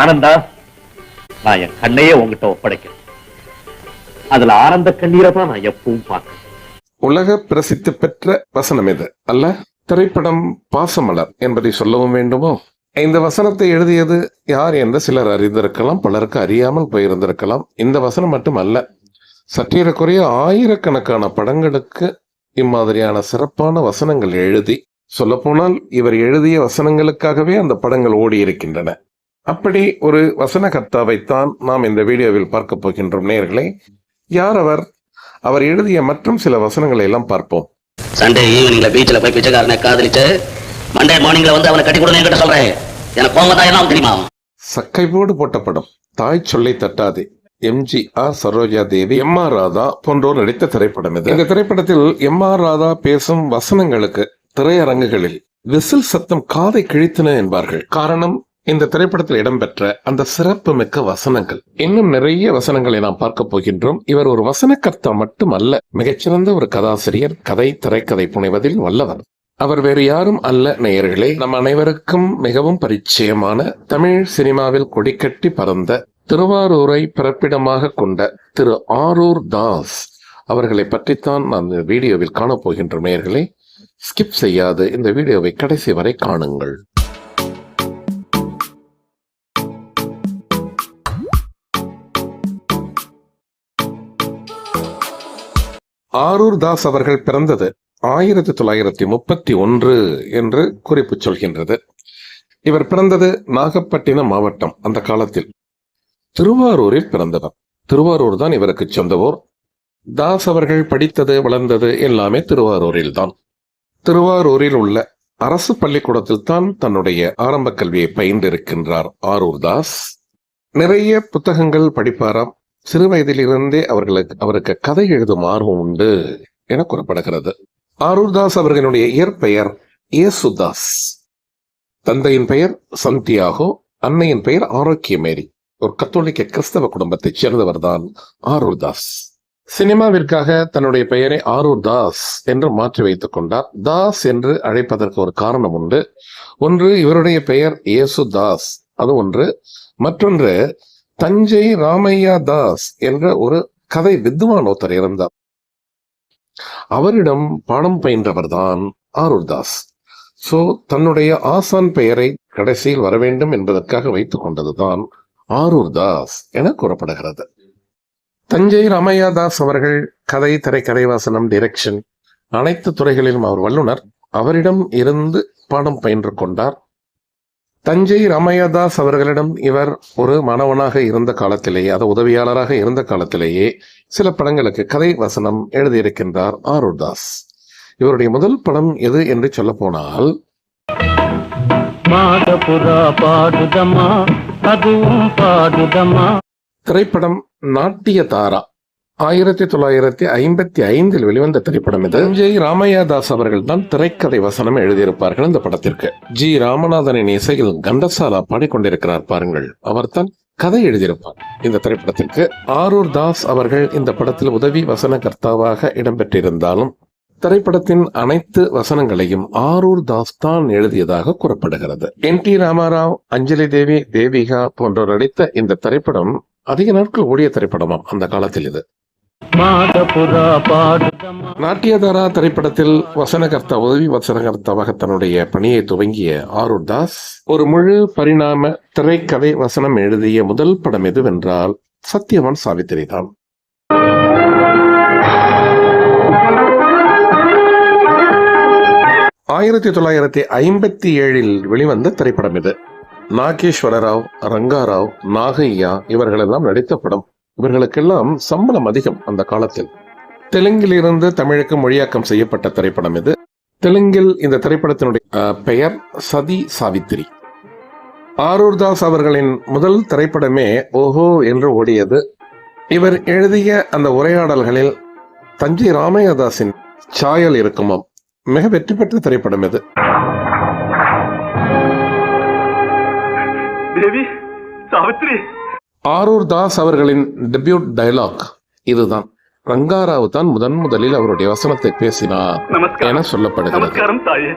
ஆனந்தா நான் என் கண்ணையே உங்ககிட்ட ஒப்படைக்கிறேன். அதுல ஆனந்த கண்ணீரை தான் நான் எப்பவும் பார்க்கிறேன் உலக பிரசித்தி பெற்ற வசனம் இது அல்ல? திரைப்படம் பாசமலர் என்பதை சொல்லவும் வேண்டுமோ? இந்த வசனத்தை எழுதியது யார் என்று சிலர் அறிந்திருக்கலாம் பலருக்கு அறியாமல் போயிருந்திருக்கலாம். இந்த வசனம் மட்டுமல்ல சற்றேறக்குறைய ஆயிரக்கணக்கான படங்களுக்கு இம்மாதிரியான சிறப்பான வசனங்கள் எழுதி சொல்லப்போனால் இவர் எழுதிய வசனங்களுக்காகவே அந்த படங்கள் ஓடி இருக்கின்றன அப்படி ஒரு வசனகர்த்தாவைத்தான் நாம் இந்த வீடியோவில் பார்க்க போகின்றோம். நேயர்களே யார் அவர்? அவர் எழுதிய மற்றும் சில வசனங்களை எல்லாம் பார்ப்போம். சண்டே ஈவினிங்ல பீச்ல போய் பிச்சைக்காரனை காதலிச்சு மண்டே மார்னிங்ல வந்து அவனை கட்டி கொடுன்னு சொல்றேன். எனக்கு கோவம் தான் என்ன தெரியுமா? சக்கைவோடு போட்ட படம் தாய் சொல்லை தட்டாதே M G R Saroja Devi M R Radha போன்றோர் நடித்த திரைப்படம் இது. இந்த திரைப்படத்தில் எம் ஆர் ராதா பேசும் வசனங்களுக்கு திரையரங்குகளில் விசில் சத்தம் காதை கிழித்தன என்பார்கள். காரணம் இந்த திரைப்படத்தில் இடம்பெற்ற அந்த சிறப்பு மிக்க வசனங்கள். இன்னும் நிறைய வசனங்களை நாம் பார்க்க போகின்றோம். இவர் ஒரு வசனக்கர்த்தா மட்டுமல்ல மிகச்சிறந்த ஒரு கதாசிரியர் கதை திரைக்கதை புனைவதில் வல்லவர். அவர் வேறு யாரும் அல்ல நேயர்களே. நம் அனைவருக்கும் மிகவும் பரிச்சயமான தமிழ் சினிமாவில் கொடிக்கட்டி பறந்த திருவாரூரை பிறப்பிடமாக கொண்ட திரு ஆரூர் தாஸ் அவர்களை பற்றித்தான் நான் வீடியோவில் காணப்போகின்ற நேயர்களே. ஸ்கிப் செய்யாது இந்த வீடியோவை கடைசி வரை காணுங்கள். ஆரூர் தாஸ் அவர்கள் பிறந்தது ஆயிரத்தி தொள்ளாயிரத்தி முப்பத்தி ஒன்று என்று குறிப்பு சொல்கின்றது. இவர் பிறந்தது நாகப்பட்டினம் மாவட்டம் அந்த காலத்தில். திருவாரூரில் பிறந்தவர். திருவாரூர் தான் இவருக்கு சொந்த ஊர். தாஸ் அவர்கள் படித்தது வளர்ந்தது எல்லாமே திருவாரூரில் தான் திருவாரூரில் உள்ள அரசு பள்ளிக்கூடத்தில் தான் தன்னுடைய ஆரம்ப கல்வியை பயின்றிருக்கின்றார் ஆரூர் தாஸ். நிறைய புத்தகங்கள் படிப்பாராம். சிறு வயதிலிருந்தே அவர்களுக்கு அவருக்கு கதை எழுதும் ஆர்வம் உண்டு என கூறப்படுகிறது. ஆரூர்தாஸ் அவர்களுடைய இயற்பெயர் இயேசுதாஸ். தந்தையின் பெயர் சந்தியாகோ அன்னையின் பெயர் ஆரோக்கியமேரி. ஒரு கத்தோலிக்க கிறிஸ்தவ குடும்பத்தைச் சேர்ந்தவர் தான் ஆரூர்தாஸ். சினிமாவிற்காக தன்னுடைய பெயரை ஆரூர் தாஸ் என்று மாற்றி வைத்துக் கொண்டார். தாஸ் என்று அழைப்பதற்கு ஒரு காரணம் உண்டு. ஒன்று இவருடைய பெயர் இயேசு தாஸ் அது ஒன்று. மற்றொன்று தஞ்சை ராமையா தாஸ் என்ற ஒரு கதை வித்வான் ஒருத்தர் இருந்தார் அவரிடம் பாடம் பயின்றவர்தான் ஆரூர் தாஸ். சோ தன்னுடைய ஆசான் பெயரை கடைசியில் வர வேண்டும் என்பதற்காக வைத்துக் கொண்டதுதான் ஆரூர் தாஸ் என கூறப்படுகிறது. தஞ்சை ராமையா தாஸ் அவர்கள் கதை திரைக்கதை வாசனம் டிரெக்ஷன் அனைத்து துறைகளிலும் அவர் வல்லுனர் அவரிடம் இருந்து பாடம் பயின்று கொண்டார். தஞ்சை ராமையாதாஸ் அவர்களிடம் இவர் ஒரு மாணவனாக இருந்த காலத்திலேயே அது உதவியாளராக இருந்த காலத்திலேயே சில படங்களுக்கு கதை வசனம் எழுதியிருக்கின்றார் ஆரூர் தாஸ். இவருடைய முதல் படம் எது என்று சொல்ல போனால் திரைப்படம் நாட்டிய தாரா ஆயிரத்தி தொள்ளாயிரத்தி ஐம்பத்தி ஐந்தில் வெளிவந்த திரைப்படம் இது. ஜெய் ராமையா தாஸ் அவர்கள் தான் திரைக்கதை வசனம் எழுதியிருப்பார்கள் இந்த படத்திற்கு. ஜி. ராமநாதனின் இசையில் கண்டசாலா பாடிக்கொண்டிருக்கிறார் பாருங்கள். அவர் தான் கதை எழுதியிருப்பார் இந்த திரைப்படத்திற்கு. ஆரூர் தாஸ் அவர்கள் இந்த படத்தில் உதவி வசனகர்த்தாவாக இடம்பெற்றிருந்தாலும் திரைப்படத்தின் அனைத்து வசனங்களையும் ஆரூர் தாஸ் தான் எழுதியதாக கூறப்படுகிறது. என். டி. ராமாராவ் அஞ்சலி தேவி தேவிகா போன்றோர் நடித்த இந்த திரைப்படம் அதிக நாட்கள் ஓடிய திரைப்படமாம் அந்த காலத்தில் இது. நாட்டியதாரா திரைப்படத்தில் வசனகர்த்தா உதவி வசனகர்த்தாவாக தன்னுடைய பணியை துவங்கிய ஆரூர் தாஸ் ஒரு முழு பரிணாம திரைக்கதை வசனம் எழுதிய முதல் படம் எதுவென்றால் சத்யவான் சாவித்திரி தான். ஆயிரத்தி தொள்ளாயிரத்தி ஐம்பத்தி ஏழில் வெளிவந்த திரைப்படம் இது. நாகேஸ்வர ராவ் ரங்காராவ் நாகையா இவர்களெல்லாம் நடித்த படம். இவர்களுக்கெல்லாம் சம்பளம் அதிகம் அந்த காலத்தில். தெலுங்கிலிருந்து தமிழுக்கு மொழியாக்கம் செய்யப்பட்ட திரைப்படம் இது தெலுங்கில் இந்த திரைப்படத்தினுடைய பெயர் சதி சாவித்திரி. ஆரூர் தாஸ் அவர்களின் முதல் திரைப்படமே ஓஹோ என்று ஓடியது. இவர் எழுதிய அந்த உரையாடல்களில் தஞ்சை ராமையதாஸின் சாயல் இருக்குமாம் மிக வெற்றி பெற்ற திரைப்படம் இது தேவி சாவித்ரி ஆரூர் தாஸ் அவர்களின் டெபியூட் டயலாக் இதுதான். ரங்காராவ் தான் முதன் முதலில் அவருடைய வசனத்தை பேசினார் என சொல்லப்படுகிறது.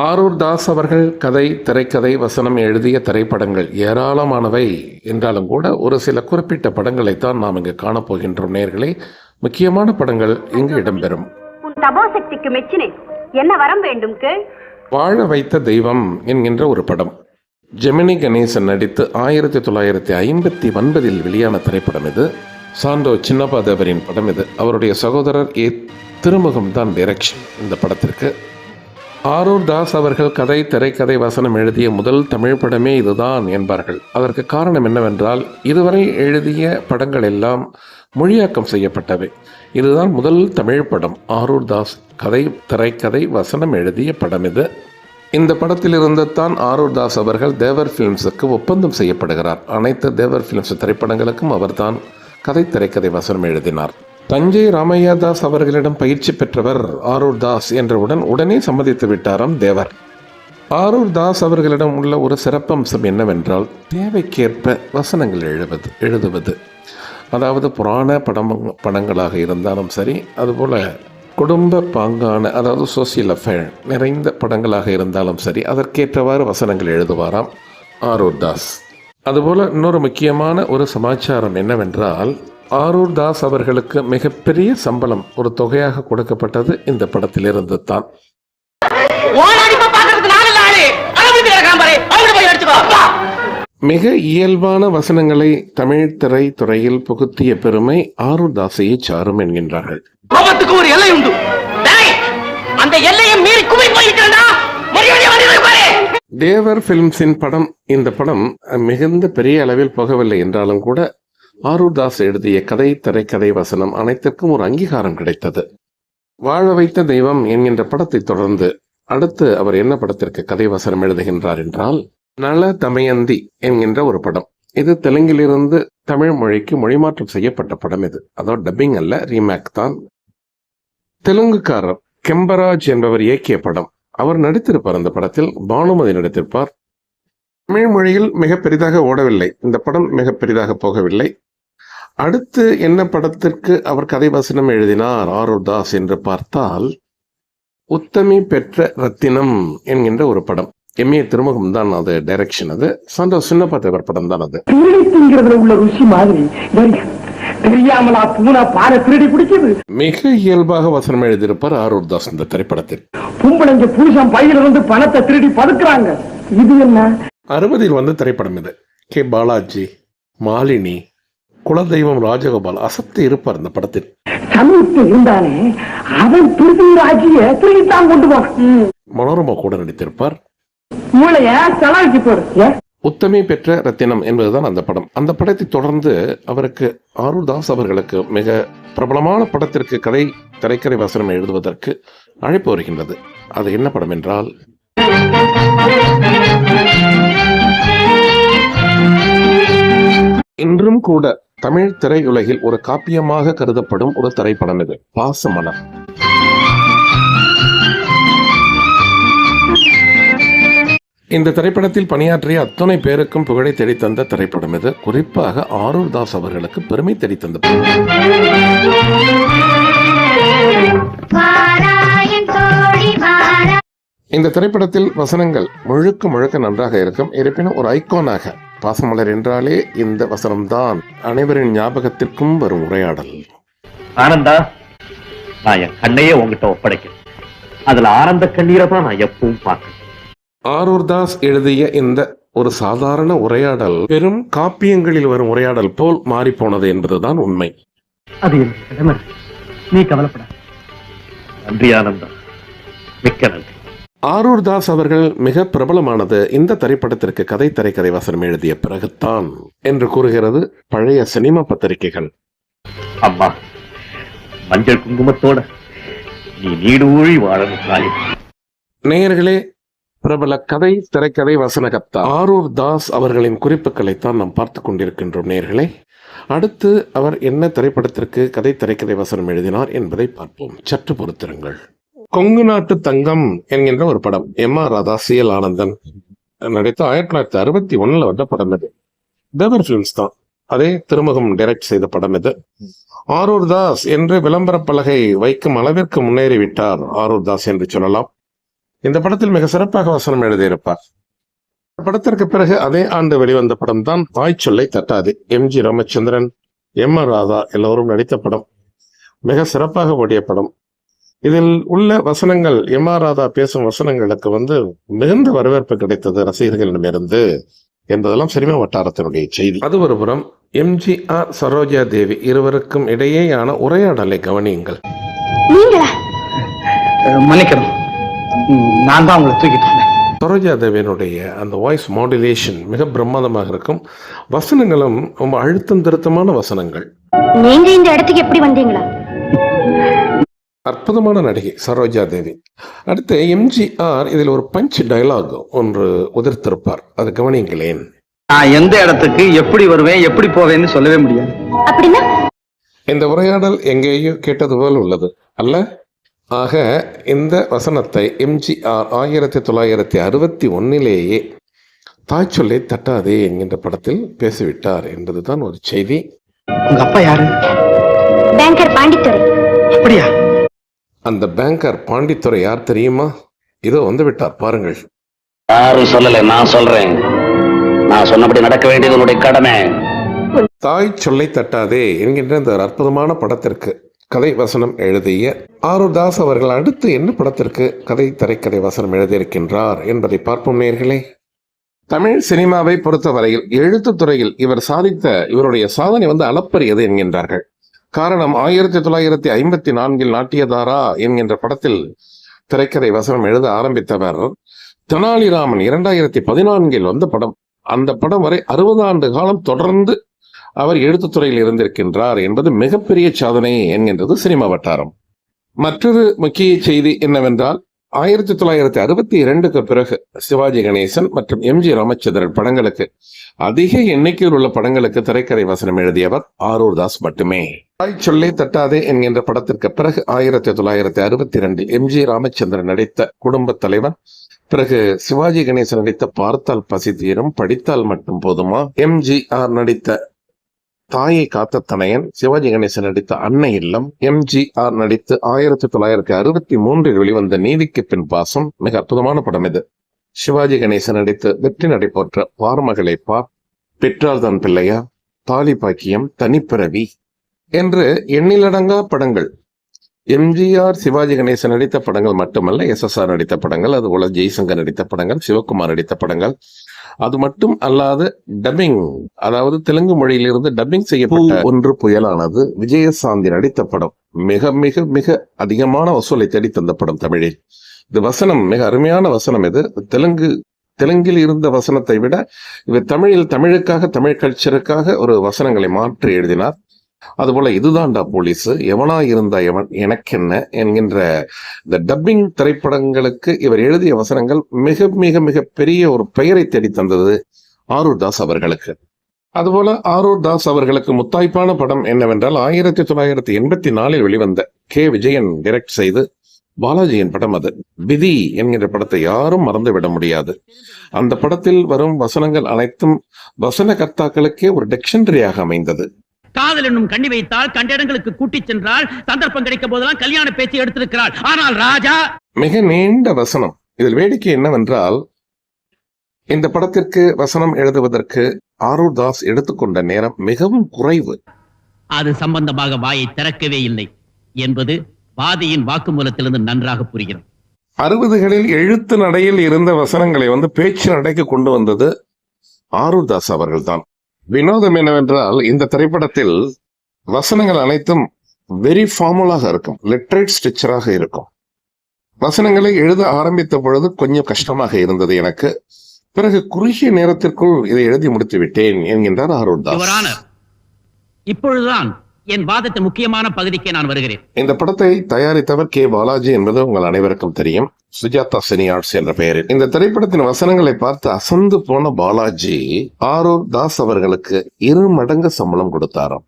ஆரூர் தாஸ் அவர்கள் கதை திரைக்கதை வசனம் எழுதிய திரைப்படங்கள் ஏராளமானவை. என்றாலும் கூட ஒரு சில குறிப்பிட்ட படங்களைத்தான் நாம் இங்கு காணப்போகின்றோம் நேர்களே. முக்கியமான படங்கள் இங்கு இடம்பெறும். உன் தபோசக்திக்கு மெச்சினேன் என்ன வரம் வேண்டும் வாழ வைத்த தெய்வம் என்கின்ற ஒரு படம். ஜெமினி கணேசன் நடித்து ஆயிரத்தி தொள்ளாயிரத்தி ஐம்பத்தி ஒன்பதில் வெளியான திரைப்படம் இது. சாண்டோ சின்னபாதேவரின் படம் இது. அவருடைய சகோதரர் ஏ. திருமுகம் தான் டைரக்ஷன். இந்த படத்திற்கு ஆரூர் தாஸ் அவர்கள் கதை திரைக்கதை வசனம் எழுதிய முதல் தமிழ் படமே இதுதான் என்பார்கள். அதற்கு காரணம் என்னவென்றால் இதுவரை எழுதிய படங்கள் எல்லாம் மொழியாக்கம் செய்யப்பட்டவை. இதுதான் முதல் தமிழ் படம். ஆரூர் தாஸ் கதை திரைக்கதை வசனம் எழுதிய படம் இது. இந்த படத்திலிருந்து தான் ஆரூர் தாஸ் அவர்கள் தேவர் ஃபிலிம்ஸுக்கு ஒப்பந்தம் செய்யப்படுகிறார். அனைத்து தேவர் ஃபிலிம்ஸ் திரைப்படங்களுக்கும் அவர்தான் கதை திரைக்கதை வசனம் எழுதினார். தஞ்சை ராமையா தாஸ் அவர்களிடம் பயிற்சி பெற்றவர் ஆரூர் தாஸ் என்றவுடன் உடனே சம்மதித்து விட்டாராம் தேவர். ஆரூர் தாஸ் அவர்களிடம் உள்ள ஒரு சிறப்பம்சம் என்னவென்றால் தேவைக்கேற்ப வசனங்கள் எழுவது எழுதுவது. அதாவது புராண படம் படங்களாக இருந்தாலும் சரி அதுபோல் குடும்ப பாங்கான அதாவது சோசியல் அஃபேர் நிறைந்த படங்களாக இருந்தாலும் சரி அதற்கேற்றவாறு வசனங்கள் எழுதுவாராம் ஆரூர் தாஸ். அதுபோல் இன்னொரு முக்கியமான ஒரு சமாச்சாரம் என்னவென்றால் ஆரூர் தாஸ் அவர்களுக்கு மிகப்பெரிய சம்பளம் ஒரு தொகையாக கொடுக்கப்பட்டது இந்த படத்திலிருந்து தான் மிக இயல்பான வசனங்களை தமிழ் திரை துறையில் புகுத்திய பெருமை ஆரூர் தாஸையே சாரும் என்கின்றார்கள். கோபத்துக்கு ஒரு எல்லை உண்டு. அந்த எல்லையை மீறி குமி தேவர் பிலிம்ஸின் படம் இந்த படம் மிகுந்த பெரிய அளவில் போகவில்லை என்றாலும் கூட ஆரூர் தாஸ் எழுதிய கதை திரைக்கதை வசனம் அனைத்திற்கும் ஒரு அங்கீகாரம் கிடைத்தது. வாழ வைத்த தெய்வம் என்கின்ற படத்தை தொடர்ந்து அடுத்து அவர் என்ன படத்திற்கு கதை வசனம் எழுதுகின்றார் என்றால் நல தமயந்தி என்கின்ற ஒரு படம். இது தெலுங்கிலிருந்து தமிழ் மொழிக்கு மொழிமாற்றம் செய்யப்பட்ட படம் இது. அதாவது டப்பிங் அல்ல ரீமேக் தான். தெலுங்குக்காரர் கெம்பராஜ் என்பவர் இயக்கிய படம். அவர் நடித்திருப்பார் அந்த படத்தில். பானுமதி நடித்திருப்பார். தமிழ் மொழியில் மிக பெரிதாக ஓடவில்லை. இந்த படம் மிக பெரிதாக போகவில்லை. அடுத்து என்ன படத்திற்கு அவர் கதை வசனம் எழுதினார்? ஆரூர் தாஸ் என்று பார்த்தால் உத்தமி பெற்ற ரத்தினம் என்கின்ற ஒரு படம். எம்ஏ திருமுகம் தான் அது டைரக்ஷன் அது. சாண்டோ சின்னப்பா தேவர் படம் தான் அது. திருடிங்கிறதுல உள்ள ருசி மாதிரி. தெரியாமலா பூனை பாறை திருடி பிடிக்குது மிக இயல்பாக வசனம் எழுதியிருப்பார் ஆரூர் தாஸ் இந்த திரைப்படத்தில். பொம்பளைங்க புருஷன் பையில இருந்து பணத்தை திருடி பதுக்குறாங்க. இது என்ன? அறுபதில் வந்த திரைப்படம் இது. கே. பாலாஜி மாலினி குலதெய்வம் ராஜகோபால் அசத்து இருப்பார் இந்த படத்தில். சமீபத்தில் இருந்தானே அவன் திருடி ராஜிய திருடித்தான் கொண்டு போனான் மனோரமா கூட நடித்திருப்பார். மூளைய செலவுக்கு போடு. உத்தமே பெற்ற ரத்தினம் என்பதுதான் அந்த படம். அந்த படத்தை தொடர்ந்து அவருக்கு ஆரூர் தாஸ் அவர்களுக்கு மிக பிரபலமான படத்திற்கு கதை திரைக்கரை வசனம் எழுதுவதற்கு அழைப்பு வருகின்றது. அது என்ன படம் என்றால் இன்றும் கூட தமிழ் திரையுலகில் ஒரு காப்பியமாக கருதப்படும் ஒரு திரைப்படம் இது. பாசமலர் இந்த திரைப்படத்தில் பணியாற்றிய அத்தனை பேருக்கும் புகழை தேடித்தந்த திரைப்படம் இது. குறிப்பாக ஆரூர் தாஸ் அவர்களுக்கு பெருமை தேடித்தந்த இந்த திரைப்படத்தில் வசனங்கள் முழுக்க முழுக்க நன்றாக இருக்கும். இருப்பினும் ஒரு ஐகானாக பாசமலர் என்றாலே இந்த வசனம்தான். அனைவரின் ஞாபகத்திற்கும் வரும் உரையாடல். ஆனந்தா நான் என் கண்ணையே உங்ககிட்ட ஒப்படைக்கிறேன். அதுல ஆனந்த கண்ணீரை தான் நான் எப்பவும் பார்க்கிறேன். ஆரூர் தாஸ் எழுதிய இந்த ஒரு சாதாரண உரையாடல் பெரும் காப்பியங்களில் வரும் உரையாடல் போல் மாறிப்போனது என்பதுதான் உண்மை. அது நீ கவலைப்பட நன்றி ஆனந்தா மிக்க நன்றி. ஆரூர் தாஸ் அவர்கள் மிக பிரபலமானது இந்த திரைப்படத்திற்கு கதை திரைக்கதை வசனம் எழுதிய பிறகுத்தான் என்று கூறுகிறது பழைய சினிமா பத்திரிகைகள். அம்மா மஞ்சள் குங்குமத்தோட நீ நீடூழி வாழணும் நேயர்களே பிரபல கதை திரைக்கதை வசனகர்த்தா. ஆரூர் தாஸ் அவர்களின் குறிப்புகளைத்தான் நாம் பார்த்து கொண்டிருக்கின்றோம் நேர்களே. அடுத்து அவர் என்ன திரைப்படத்திற்கு கதை திரைக்கதை வசனம் எழுதினார் என்பதை பார்ப்போம். சற்று பொறுத்திருங்கள். கொங்கு நாட்டு தங்கம் என்கின்ற ஒரு படம். M R Radha C L Anandan நடித்த ஆயிரத்தி தொள்ளாயிரத்தி அறுபத்தி ஒண்ணுல வந்த படம் இது. தேவர் ஃபிலிம்ஸ் தான். அதே திருமுகம் டைரக்ட் செய்த படம் இது. ஆரூர் தாஸ் என்று விளம்பர பலகை வைக்கும் அளவிற்கு முன்னேறிவிட்டார் ஆரூர் தாஸ் என்று சொல்லலாம். இந்த படத்தில் மிக சிறப்பாக வசனம் எழுதியிருப்பார். படத்திற்கு பிறகு அதே ஆண்டு வெளிவந்த படம் தான் தாய் சொல்லை தட்டாது. M. G. Ramachandran M. R. Radha எல்லோரும் நடித்த படம். மிக சிறப்பாக ஓடிய படம். இதில் உள்ள வசனங்கள் எம். ஆர். ராதா பேசும் வசனங்களுக்கு வந்து மிகுந்த வரவேற்பு கிடைத்தது ரசிகர்களிடமிருந்து என்பதெல்லாம் சினிமா வட்டாரத்தினுடைய செய்தி. அது ஒரு புறம் எம்ஜிஆர் சரோஜா தேவி இருவருக்கும் இடையேயான உரையாடலை கவனியுங்கள். நீங்களா? மன்னிக்கணும். நான் தான் உங்களை தூக்கிட்டு இருந்தேன் சரோஜா தேவியினுடைய அந்த வாய்ஸ் மாடுலேஷன் மிக பிரமாதமாக இருக்கும். வசனங்களும் ரொம்ப அழுத்தம் திருத்தமான வசனங்கள். நீங்க இந்த இடத்துக்கு எப்படி வந்தீங்களா? அற்புதமான நடிகை சரோஜா தேவி அடுத்து எம்ஜிஆர் இதில் ஒரு பஞ்ச் டயலாக் ஒன்று உதிர்த்திருப்பார். அது கவனிங்களேன் நான் எந்த இடத்துக்கு எப்படி வருவேன் எப்படி போவேன்னு சொல்லவே முடியாது. அப்படின்னா? இந்த உரையாடல் எங்கேயோ கேட்டது போல் உள்ளது. அல்ல? ஆக இந்த வசனத்தை எம்ஜிஆர் ஆயிரத்தி தொள்ளாயிரத்தி அறுபத்தி ஒன்னிலேயே தாய் சொல்லை தட்டாதே என்கின்ற படத்தில் பேசிவிட்டார் என்பதுதான் ஒரு செய்தி. உங்க அப்பா யாரு? பேங்கர் பாண்டித்துறை. அப்படியா? அந்த பேங்கர் பாண்டித்துறை யார் தெரியுமா? இதோ வந்து விட்டார் பாருங்கள். யாரும் சொல்லல நான் சொல்றேன். நான் சொன்னபடி நடக்க வேண்டியது உன்னுடைய கடமை. தாய் சொல்லை தட்டாதே என்கின்ற இந்த ஒரு அற்புதமான படத்திற்கு கதை வசனம் எழுதிய ஆரூர் தாஸ் அவர்கள் அடுத்து என்ன படத்திற்கு கதை திரைக்கதை வசனம் எழுதியிருக்கின்றார் என்பதை பார்ப்போம் நேர்களே. தமிழ் சினிமாவை பொறுத்தவரையில் எழுத்துத்துறையில் இவர் சாதித்த இவருடைய சாதனை வந்து அளப்பரியது என்கின்றார்கள். காரணம் ஆயிரத்தி தொள்ளாயிரத்தி ஐம்பத்தி நான்கில் நாட்டியதாரா என்கின்ற படத்தில் திரைக்கதை வசனம் எழுத ஆரம்பித்தவர் தெனாலிராமன். இரண்டாயிரத்தி பதினான்கில் வந்த படம். அந்த படம் வரை அறுபது ஆண்டு காலம் தொடர்ந்து அவர் எழுத்துத்துறையில் இருந்திருக்கின்றார் என்பது மிகப்பெரிய சாதனை என்கின்றது சினிமா வட்டாரம். மற்றொரு முக்கிய செய்தி என்னவென்றால் ஆயிரத்தி தொள்ளாயிரத்தி அறுபத்தி இரண்டுக்கு பிறகு சிவாஜி கணேசன் மற்றும் எம் ஜி ராமச்சந்திரன் படங்களுக்கு அதிக எண்ணிக்கையில் உள்ள படங்களுக்கு திரைக்கதை வசனம் எழுதியவர் ஆரூர் தாஸ் மட்டுமே. தாய் சொல்லே தட்டாதே என்கின்ற படத்திற்கு பிறகு ஆயிரத்தி தொள்ளாயிரத்தி அறுபத்தி இரண்டில் எம் ஜி ராமச்சந்திரன் நடித்த குடும்ப தலைவன் பிறகு சிவாஜி கணேசன் நடித்த பார்த்தால் பசி தீரும் படித்தால் மட்டும் போதுமா? எம்ஜிஆர் நடித்த தாயை காத்த தனையன் சிவாஜி கணேசன் நடித்த அன்னை இல்லம் எம்ஜிஆர் நடித்து ஆயிரத்தி தொள்ளாயிரத்தி அறுபத்தி மூன்றில் வெளிவந்த நீதிக்கு பின் பாசம் மிக அற்புதமான படம் இது. சிவாஜி கணேசன் நடித்து வெற்றி நடைபெற்ற பார்மகளை பார் பெற்றால் தான் பிள்ளையா தாலி பாக்கியம் தனிப்பிறவி என்று எண்ணிலடங்கா படங்கள். எம்ஜிஆர் சிவாஜி கணேசன் நடித்த படங்கள் மட்டுமல்ல எஸ் எஸ் ஆர் நடித்த படங்கள் அதுபோல ஜெய்சங்கர் நடித்த படங்கள் சிவகுமார் நடித்த படங்கள் அது மட்டும் அல்லாது டப்பிங் அதாவது தெலுங்கு மொழியிலிருந்து டப்பிங் செய்யப்பட்ட ஒன்று புயலானது விஜயசாந்தி நடித்த படம். மிக மிக மிக அதிகமான வசூலை தேடி தந்த படம் தமிழில் இது வசனம் மிக அருமையான வசனம் இது. தெலுங்கு தெலுங்கில் இருந்த வசனத்தை விட இவர் தமிழில் தமிழுக்காக தமிழ் கல்ச்சருக்காக ஒரு வசனங்களை மாற்றி எழுதினார். அதுபோல் இதுதான்டா போலீஸ் எவனா இருந்தா எவன் எனக்கென்ன என்கின்ற இந்த டப்பிங் திரைப்படங்களுக்கு இவர் எழுதிய வசனங்கள் மிக மிக மிக பெரிய ஒரு பெயரை தேடி தந்தது ஆரூர் தாஸ் அவர்களுக்கு. அதுபோல ஆரூர் தாஸ் அவர்களுக்கு முத்தாய்ப்பான படம் என்னவென்றால் ஆயிரத்தி தொள்ளாயிரத்தி எண்பத்தி நாலில் வெளிவந்த கே. விஜயன் டைரக்ட் செய்து பாலாஜியின் படம் அது. விதி என்கின்ற படத்தை யாரும் மறந்துவிட முடியாது. அந்த படத்தில் வரும் வசனங்கள் அனைத்தும் வசன கர்த்தாக்களுக்கே ஒரு டிக்ஷனரியாக அமைந்தது. காதல் என்னும் கண்ணி வைத்தால் கண்ட இடங்களுக்கு கூட்டிச் சென்றால் சந்தர்ப்பம் கிடைக்கும் போதெல்லாம் கல்யாண பேச்சு எடுத்திருக்கிறாள். ஆனால் ராஜா மிக நீண்ட வசனம். இதில் வேடிக்கை என்னவென்றால் இந்த படத்திற்கு வசனம் எழுதுவதற்கு ஆரூர் தாஸ் எடுத்துக்கொண்ட நேரம் மிகவும் குறைவு. அது சம்பந்தமாக வாயை திறக்கவே இல்லை என்பது வாதியின் வாக்குமூலத்திலிருந்து நன்றாக புரிகிறது. அறுபதுகளில் எழுத்து நடையில் இருந்த வசனங்களை வந்து பேச்சு நடைக்கு கொண்டு வந்தது ஆரூர் தாஸ் அவர்கள்தான். வினோதம் என்னவென்றால் இந்த திரைப்படத்தில் வசனங்கள் அனைத்தும் வெரி ஃபார்முலாக இருக்கும் லிட்ரேட் ஸ்டிச்சராக இருக்கும். வசனங்களை எழுத ஆரம்பித்த பொழுது கொஞ்சம் கஷ்டமாக இருந்தது எனக்கு. பிறகு குறுகிய நேரத்திற்குள் இதை எழுதி முடித்து விட்டேன் என்கின்றார் அருள் தாஸ் இப்பொழுதுதான் என் வாதத்தின் முக்கியமான பகுதிக்கு நான் வருகிறேன். இந்த படத்தை தயாரித்தவர் கே. பாலாஜி என்பது உங்கள் அனைவருக்கும் தெரியும். சுஜாதா சினி ஆர்ட்ஸ் என்ற பெயரில். இந்த திரைப்படத்தின் வசனங்களை பார்த்து அசந்து போன பாலாஜி ஆரூர் தாஸ் அவர்களுக்கு இரு மடங்கு சம்பளம் கொடுத்தாராம்.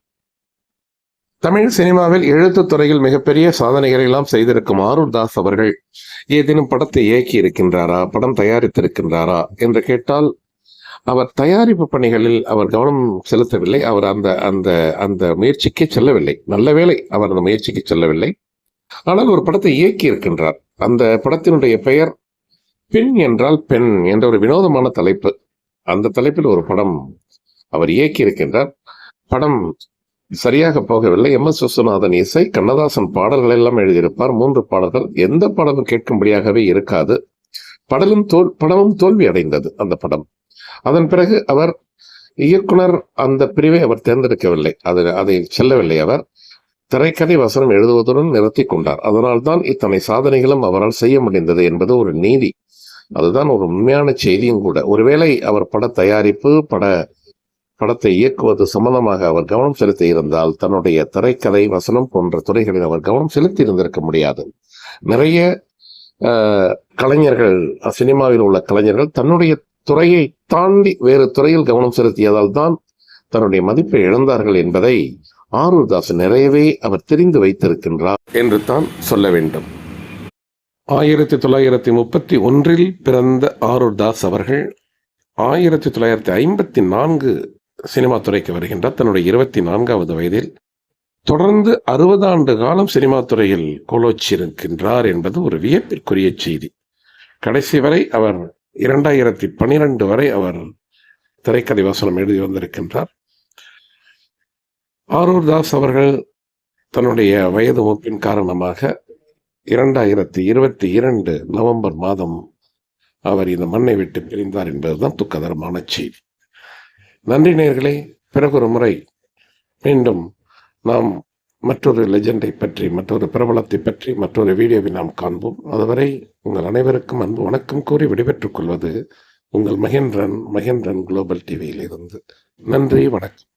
தமிழ் சினிமாவில் எழுத்து துறையில் மிகப்பெரிய சாதனைகளை எல்லாம் செய்திருக்கும் ஆரூர் தாஸ் அவர்கள் ஏதேனும் படத்தை இயக்கி இருக்கின்றாரா படம் தயாரித்திருக்கின்றாரா என்று கேட்டால் அவர் தயாரிப்பு பணிகளில் அவர் கவனம் செலுத்தவில்லை. அவர் அந்த அந்த அந்த முயற்சிக்கே செல்லவில்லை. நல்ல வேளை அவர் அந்த முயற்சிக்கு செல்லவில்லை. ஆனால் ஒரு படத்தை இயக்கி இருக்கின்றார் அந்த படத்தினுடைய பெயர் பெண் என்றால் பெண் என்ற ஒரு வினோதமான தலைப்பு. அந்த தலைப்பில் ஒரு படம் அவர் இயக்கி இருக்கின்றார் படம் சரியாக போகவில்லை. எம். எஸ். விஸ்வநாதன் இசை கண்ணதாசன் பாடல்கள் எல்லாம் எழுதியிருப்பார். மூன்று பாடல்கள். எந்த பாடலும் கேட்கும்படியாகவே இருக்காது. படலும் தோல் படமும் தோல்வி அடைந்தது அந்த படம். அதன் பிறகு அவர் இயக்குனர் அந்த பிரிவை அவர் தேர்ந்தெடுக்கவில்லை. அது அதை செல்லவில்லை அவர். திரைக்கதை வசனம் எழுதுவதுடன் நிறுத்தி கொண்டார். அதனால்தான் இத்தனை சாதனைகளும் அவரால் செய்ய முடிந்தது என்பது ஒரு நீதி. அதுதான் ஒரு உண்மையான செய்தியும் கூட. ஒருவேளை அவர் பட தயாரிப்பு பட படத்தை இயக்குவது சம்பந்தமாக அவர் கவனம் செலுத்தி இருந்தால் தன்னுடைய திரைக்கதை வசனம் போன்ற துறைகளில் அவர் கவனம் செலுத்தி இருந்திருக்க முடியாது. நிறைய ஆஹ், கலைஞர்கள் சினிமாவில் உள்ள கலைஞர்கள் தன்னுடைய துறையை தாண்டி வேறு துறையில் கவனம் செலுத்தியதால் தான் தன்னுடைய மதிப்பை இழந்தார்கள் என்பதை ஆரூர்தாஸ் நிறையவே அவர் தெரிந்து வைத்திருக்கின்றார். என்று தான் சொல்ல வேண்டும். ஆயிரத்தி தொள்ளாயிரத்தி முப்பத்தி ஒன்றில் பிறந்த ஆரூர் தாஸ் அவர்கள் ஆயிரத்தி தொள்ளாயிரத்தி ஐம்பத்தி நான்கு சினிமா துறைக்கு வருகின்றார். தன்னுடைய இருபத்தி நான்காவது வயதில் தொடர்ந்து அறுபது ஆண்டு காலம் சினிமா துறையில் கோலோச்சிருக்கின்றார் என்பது ஒரு வியப்பிற்குரிய செய்தி. கடைசி வரை அவர் இரண்டாயிரத்தி பனிரெண்டு வரை அவர் திரைக்கதை வசனம் எழுதி வந்திருக்கின்றார். ஆரூர் தாஸ் அவர்கள் தன்னுடைய வயது மூப்பின் காரணமாக இரண்டாயிரத்தி இருபத்தி இரண்டு நவம்பர் மாதம் அவர் இந்த மண்ணை விட்டு பிரிந்தார் என்பதுதான் துக்ககரமான செய்தி. நன்றி நேயர்களே பிறகு ஒரு முறை மீண்டும் நாம் மற்றொரு லெஜெண்டை பற்றி மற்றொரு பிரபலத்தை பற்றி மற்றொரு வீடியோவை நாம் காண்போம். அதுவரை உங்கள் அனைவருக்கும் அன்பு வணக்கம் கூறி விடைபெற்றுக் கொள்வது உங்கள் மகேந்திரன் மகேந்திரன் குளோபல் டிவியிலிருந்து நன்றி வணக்கம்.